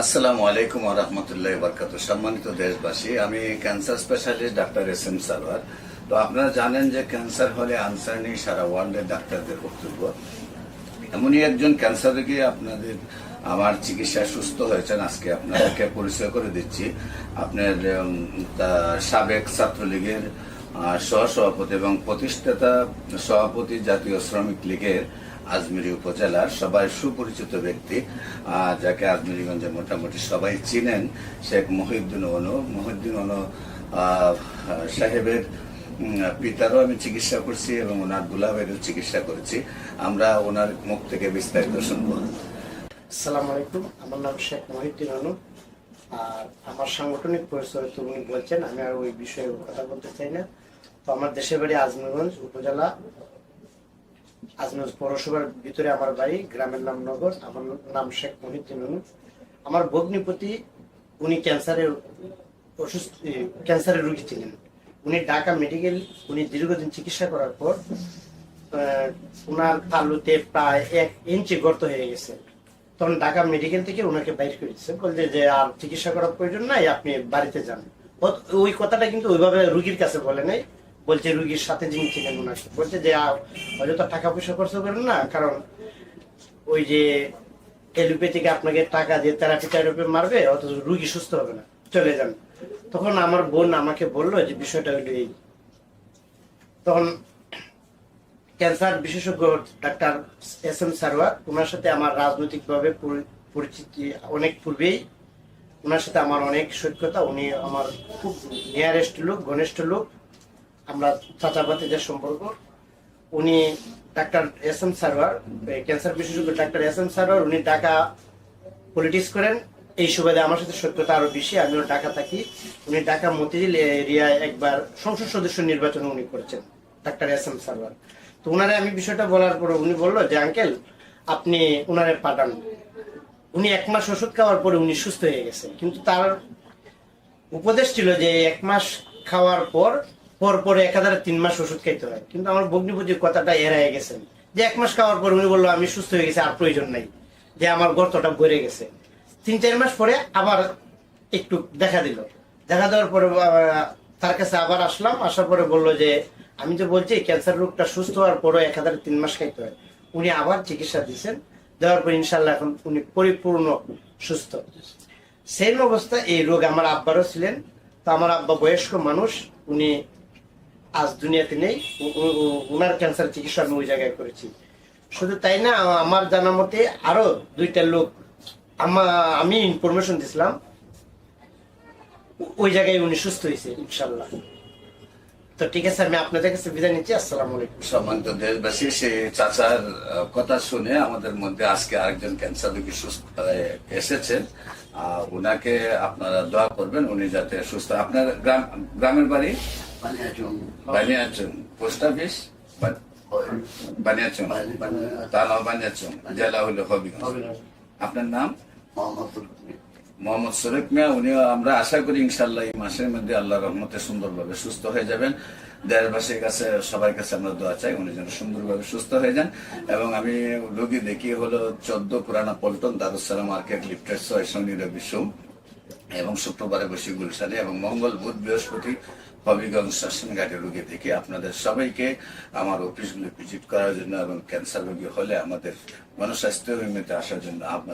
আসসালামু আলাইকুম রহমতুল্লাহ বরকাত সম্মানিত দেশবাসী, আমি cancer specialist doctor S M Sarwar তো আপনারা জানেন যে ক্যান্সার হলে আনসার নেই সারা ওয়ার্ল্ডের ডাক্তারদের বক্তব্য এমনই একজন ক্যান্সার রোগী আপনাদের আমার চিকিৎসা সুস্থ হয়েছেন, আজকে আপনাদেরকে পরিচয় করে দিচ্ছি। আপনার সাবেক ছাত্রলীগের সহসভাপতি এবং প্রতিষ্ঠাতা সভাপতি জাতীয় শ্রমিক লীগের আজমিরি উপজেলার সবাই সুপরিচিত ব্যক্তি যাকে আজমিরিগঞ্জে মোটামুটি সবাই চিনেন, শেখ মহিউদ্দিন অনু। মহিউদ্দিন অনু সাহেবের পিতারও আমি চিকিৎসা করছি এবং ওনার দুলাভাইয়েরও চিকিৎসা করেছি। আমরা ওনার মুখ থেকে বিস্তারিত শুনব। আসসালামু আলাইকুম, আমার নাম শেখ মহিউদ্দিন আনু আর আমার সাংগঠনিক পরিচয় তো উনি বলছেন, আমি আর ওই বিষয়ে কথা বলতে চাই না। তো আমার দেশের বাড়ি আজমিরগঞ্জ উপজেলা। আজমিরগঞ্জ পৌরসভার ভিতরে আমার বাড়ি, গ্রামের নাম নগর, আমার নাম শেখ মহিউদ্দিন আমার ভগ্নিপতি, উনি ক্যান্সারের অসুস্থ ক্যান্সারের ছিলেন। উনি ঢাকা মেডিকেল, উনি দীর্ঘদিন চিকিৎসা করার পর ওনার তালুতে প্রায় এক ইঞ্চি গর্ত হয়ে গেছে। তখন ঢাকা মেডিকেল থেকে ওনাকে বাইর করে দিচ্ছে বলছে যে, আর চিকিৎসা করার প্রয়োজন নাই, আপনি বাড়িতে যান। ওই কথাটা কিন্তু ওইভাবে রুগীর কাছে বলে নাই। বলছে, রুগীর সাথে যিনি ছিলেন ওনাকে বলছে, যে অযথা টাকা পয়সা খরচ করেন না, কারণ ওই যে এলোপ্যাথিকে আপনাকে টাকা দিয়ে থেরাপি টেরাপি মারবে, অথচ রুগী সুস্থ হবে না। চলে যান। তখন আমার বোন আমাকে বলল যে বিষয়টা হলো এই। তখন ক্যান্সার বিশেষজ্ঞ ডাক্তার এস এম সারওয়ার ওনার সাথে আমার রাজনৈতিকভাবে পরি- পরিচিতি অনেক পূর্বেই। ওনার সাথে আমার অনেক সৈক্যতা। উনি আমার খুব নিয়ারেস্ট লোক, ঘনিষ্ঠ লোক। আমরা চাচাপাতিদের সম্পর্ক, উনি doctor S M Sarwar cancer বিশেষজ্ঞ ডাক্তার এস এম সারওয়ার উনি ঢাকা পলিটিক্স করেন। এই সুবাদে আমার সাথে সত্যতা আরও বেশি, আমিও ঢাকা থাকি। উনি ঢাকা মতিঝিল এরিয়ায় একবার সংসদ সদস্য নির্বাচন উনি করেছেন, ডাক্তার এস এম সারওয়ার তো ওনারে আমি বিষয়টা বলার পরে উনি বলল যে, আঙ্কেল, আপনি ওনারে পাঠান। উনি এক মাস ওষুধ খাওয়ার পরে উনি সুস্থ হয়ে গেছেন কিন্তু তার উপদেশ ছিল যে, এক মাস খাওয়ার পর পর পরে একাধারে তিন মাস ওষুধ খাইতে হয়। কিন্তু আমার ভগ্নিপতির কথাটা এড়াই গেছেন। যে এক মাস খাওয়ার পর উনি বলল, আমি সুস্থ হয়ে গেছে, আর প্রয়োজন নাই। যে আমার গর্তটা ভরে গেছে। তিন, চার মাস পরে আবার একটু দেখা দিল। দেখা দেওয়ার পরে তার কাছে আবার আসলাম। আসার পরে বলল যে, আমি তো বলছি ক্যান্সার রোগটা সুস্থ হওয়ার পরও এক হাজার তিন মাস খাইতে হয়। উনি আবার চিকিৎসা দিয়েছেন। দেওয়ার পর ইনশাল্লাহ এখন উনি পরিপূর্ণ সুস্থ। সেম অবস্থা এই রোগ আমার আব্বারও ছিলেন। তো আমার আব্বা বয়স্ক মানুষ, উনি আজ দুনিয়াতে নেই। উনার ক্যান্সার চিকিৎসা আমি ওই জায়গায় করেছি। শুধু তাই না, আমার জানা মতে আরও দুইটা লোক আমা ইনফরমেশন দিছিলাম। ওই জায়গায় উনি সুস্থ হয়েছে, ইনশাল্লাহ। তো ঠিক আছে, আমি আপনাদের কাছে বিদায় নিচ্ছি। আলাইকুম। সম্মানিত দেশবাসী চাচার কথা শুনে আমাদের মধ্যে আজকে আরেকজন ক্যান্সার রোগী সুস্থ এসেছেন ওনাকে আপনারা দোয়া করবেন, উনি যাতে সুস্থ, আপনার গ্রাম, গ্রামের বাড়ি? বানিয়াচুং পোস্ট অফিস বানিয়াচুং তালা বানিয়াচুং জেলা হলো হবিগঞ্জ আপনার নাম? মোহাম্মদ শরীফ মিয়া উনি আমরা আশা করি ইনশাল্লাহ এই মাসের মধ্যে আল্লাহ রহমতে সুন্দরভাবে সুস্থ হয়ে যাবেন। দেশবাসীর কাছে সবার কাছে আমরা দোয়া চাই উনি যেন সুন্দরভাবে সুস্থ হয়ে যান। এবং আমি রোগী দেখি হলো চোদ্দ পুরানা পল্টন দারুসালাম মার্কেট লিফটেড ছয় শনি রবি সোম এবং শুক্রবারে বসি গুলশানে এবং মঙ্গল বুধ বৃহস্পতি হবিগঞ্জ শাসনঘাটে রোগী থেকে আপনাদের সবাইকে আমার অফিসগুলো ভিজিট করার জন্য এবং ক্যান্সার রোগী হলে আমাদের গণস্বাস্থ্য বিমিতে আসার জন্য আপনাদের